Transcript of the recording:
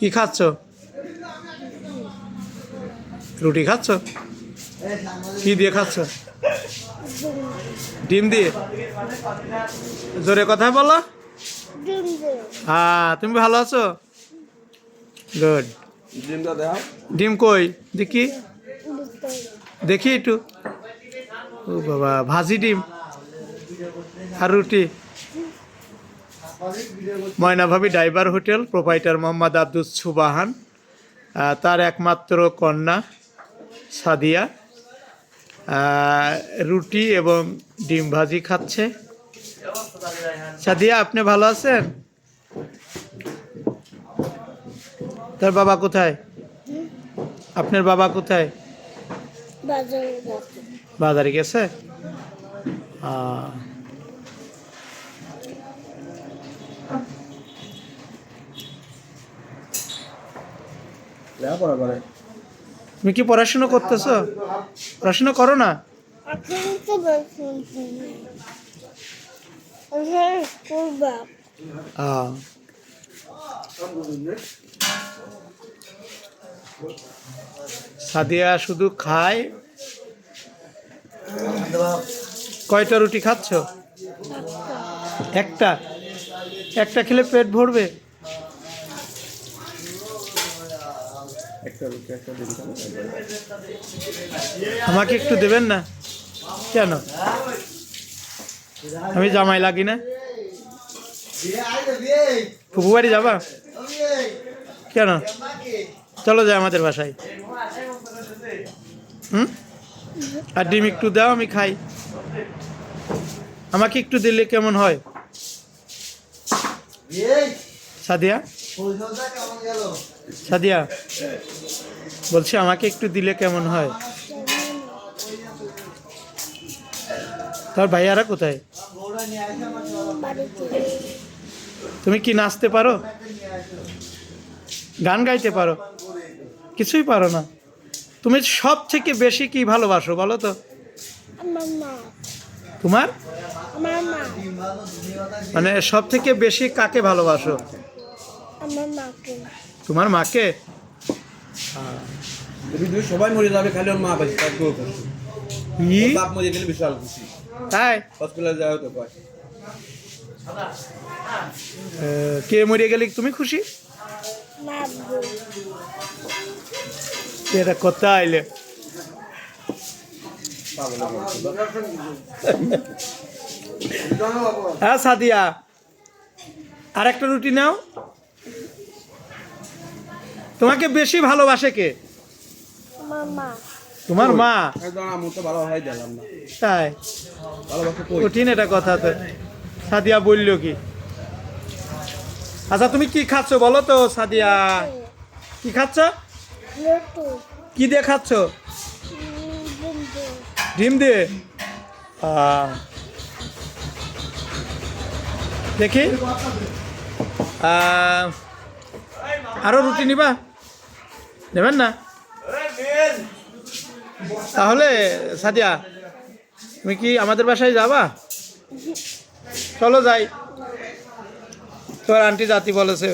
কি খাচ্ছ? রুটি খাচ্ছ? কি দিয়ে খাচ্ছ? ডিম দিয়ে? জোরে কথা বলো। হ্যাঁ তুমি ভালো আছো? গুড ডিম কই? দেখি। দেখি একটু। ও বাবা ভাজি ডিম আর রুটি। Moynabhabi driver hotel proprietor Mohammad Abdul Subahan তার একমাত্র কন্যা সাদিয়া রুটি এবং ডিম ভাজি খাচ্ছে। সাদিয়া আপনি ভালো আছেন? তার বাবা কোথায়? আপনার বাবা কোথায়? বাজারে গেছে। করে তুমি কি পড়াশোনা করতেছো? পড়াশোনা করো না? সাদিয়া শুধু খায়? কয়টা রুটি খাচ্ছ? একটা। একটা খেলে পেট ভরবে? আমাকে একটু দেবেন না? কেন? আমি জামাই লাগি না। ফুপু বাড়ি যাবা? কেন? চলো যাই আমাদের বাসায়। হুম? আর ডিম একটু দাও, আমি খাই। আমাকে একটু দিলে কেমন হয়? সাদিয়া? সাদিয়া বলছি আমাকে একটু দিলে কেমন হয়? তোর ভাইয়ারা কোথায়? তুমি কি নাচতে পারো? গান গাইতে পারো? কিছুই পারো না। তুমি সব থেকে বেশি কি ভালোবাসো বলো তো? তোমার? মানে সব থেকে বেশি কাকে ভালোবাসো? আমার মাকে। তোমার মাকে? যদি সবাই মরে যাবে খালি ওর মা বাপ মরে গেলে বিশাল খুশি। তাই? হসপিটালে যাওয়া তো কয় কে মরে গেলে তুমি খুশি? এটা কথা আইলে। হ্যাঁ সাদিয়া। আর একটা রুটি নাও। তোমাকে বেশি ভালোবাসে কে? তোমার মা। তাই? কঠিন এটা কথা তো। সাদিয়া বলল কি? আচ্ছা তুমি কি খাচ্ছ বলো তো সাদিয়া? কি খাচ্ছ? কি দিয়ে খাচ্ছ? ডিম দিয়ে। দেখি। আরও রুটি নিবা? নেবেন না? তাহলে, সাদিয়া, তুমি কি আমাদের বাসায় যাবা? চলো যাই। তোমার আন্টি জাতি বলেছে